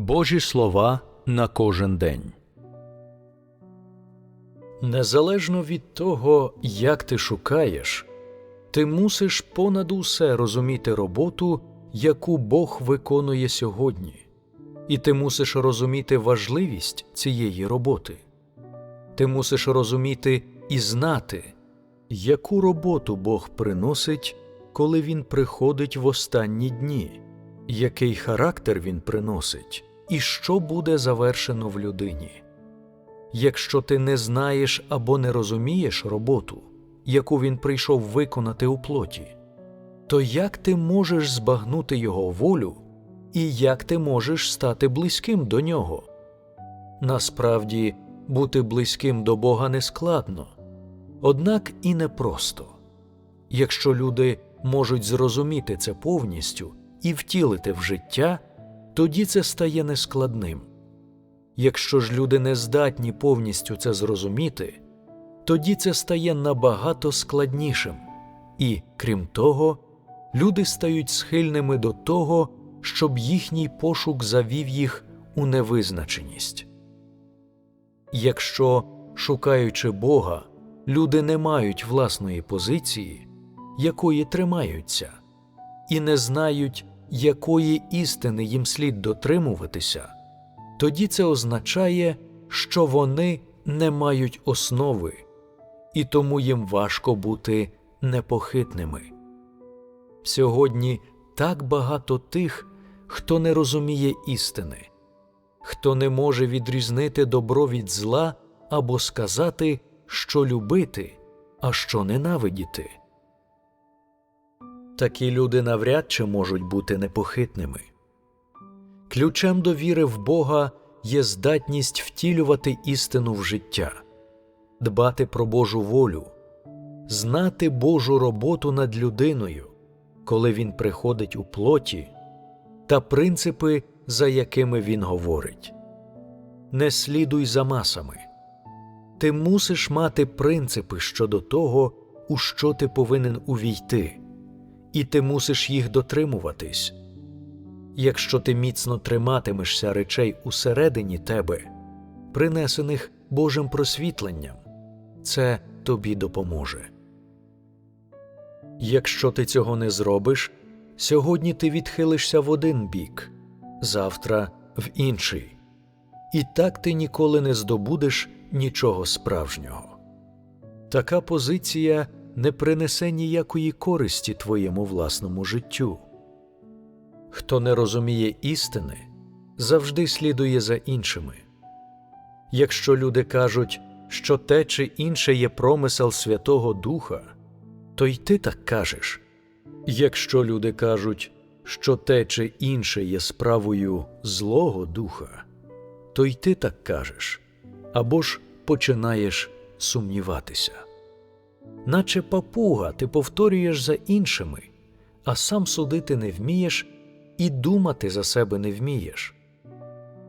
Божі слова на кожен день. Незалежно від того, як ти шукаєш, ти мусиш понад усе розуміти роботу, яку Бог виконує сьогодні, і ти мусиш розуміти важливість цієї роботи. Ти мусиш розуміти і знати, яку роботу Бог приносить, коли Він приходить в останні дні, який характер Він приносить, і що буде завершено в людині. Якщо ти не знаєш або не розумієш роботу, яку він прийшов виконати у плоті, то як ти можеш збагнути його волю і як ти можеш стати близьким до нього? Насправді, бути близьким до Бога не складно, однак і непросто. Якщо люди можуть зрозуміти це повністю і втілити в життя, тоді це стає нескладним. Якщо ж люди не здатні повністю це зрозуміти, тоді це стає набагато складнішим, і, крім того, люди стають схильними до того, щоб їхній пошук завів їх у невизначеність. Якщо, шукаючи Бога, люди не мають власної позиції, якої тримаються, і не знають, якої істини їм слід дотримуватися тоді це означає, що вони не мають основи, і тому їм важко бути непохитними. Сьогодні так багато тих, хто не розуміє істини, хто не може відрізнити добро від зла або сказати, що любити, а що ненавидіти. Такі люди навряд чи можуть бути непохитними. Ключем до віри в Бога є здатність втілювати істину в життя, дбати про Божу волю, знати Божу роботу над людиною, коли Він приходить у плоті, та принципи, за якими Він говорить. Не слідуй за масами. Ти мусиш мати принципи щодо того, у що ти повинен увійти, і ти мусиш їх дотримуватись. Якщо ти міцно триматимешся речей усередині тебе, принесених Божим просвітленням, це тобі допоможе. Якщо ти цього не зробиш, сьогодні ти відхилишся в один бік, завтра в інший, і так ти ніколи не здобудеш нічого справжнього. Така позиція не принесе ніякої користі твоєму власному життю. Хто не розуміє істини, завжди слідує за іншими. Якщо люди кажуть, що те чи інше є промисел Святого Духа, то й ти так кажеш. Якщо люди кажуть, що те чи інше є справою Злого Духа, то й ти так кажеш або ж починаєш сумніватися. Наче папуга ти повторюєш за іншими, а сам судити не вмієш і думати за себе не вмієш.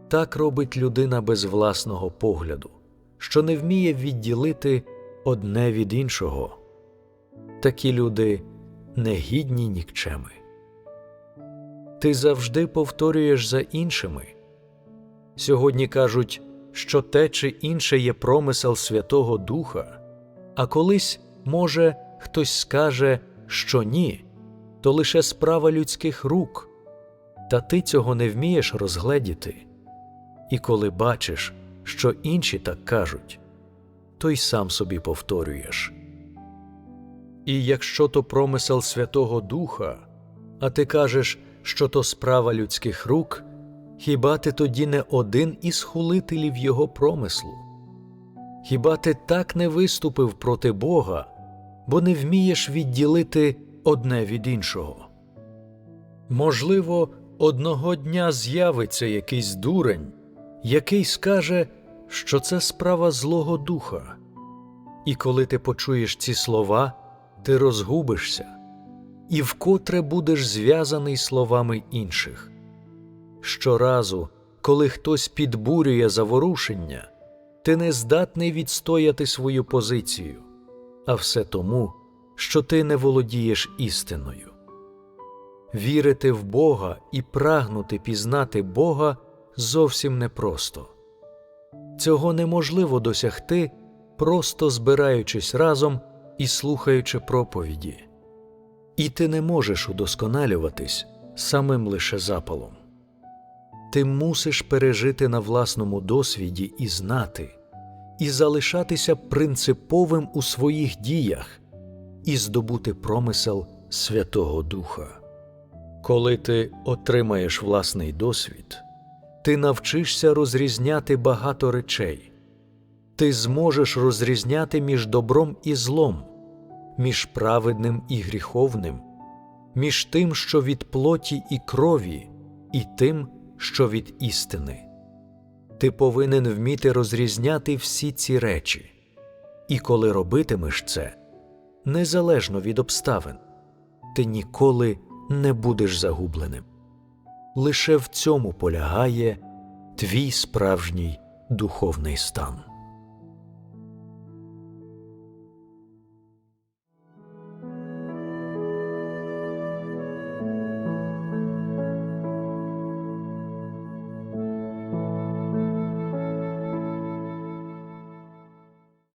Так робить людина без власного погляду, що не вміє відділити одне від іншого. Такі люди негідні нікчеми. Ти завжди повторюєш за іншими. Сьогодні кажуть, що те чи інше є промисел Святого Духа, а колись, може, хтось скаже, що ні, то лише справа людських рук. Та ти цього не вмієш розгледіти. І коли бачиш, що інші так кажуть, то й сам собі повторюєш. І якщо то промисел Святого Духа, а ти кажеш, що то справа людських рук, хіба ти тоді не один із хулителів його промислу? Хіба ти так не виступив проти Бога, бо не вмієш відділити одне від іншого? Можливо, одного дня з'явиться якийсь дурень, який скаже, що це справа Злого Духа. І коли ти почуєш ці слова, ти розгубишся і вкотре будеш зв'язаний словами інших. Щоразу, коли хтось підбурює заворушення, ти не здатний відстояти свою позицію, а все тому, що ти не володієш істиною. Вірити в Бога і прагнути пізнати Бога зовсім непросто. Цього неможливо досягти, просто збираючись разом і слухаючи проповіді. І ти не можеш удосконалюватись самим лише запалом. Ти мусиш пережити на власному досвіді і знати, і залишатися принциповим у своїх діях, і здобути промисел Святого Духа. Коли ти отримаєш власний досвід, ти навчишся розрізняти багато речей, ти зможеш розрізняти між добром і злом, між праведним і гріховним, між тим, що від плоті і крові, і тим, що від істини. Ти повинен вміти розрізняти всі ці речі, і коли робитимеш це, незалежно від обставин, ти ніколи не будеш загубленим. Лише в цьому полягає твій справжній духовний стан.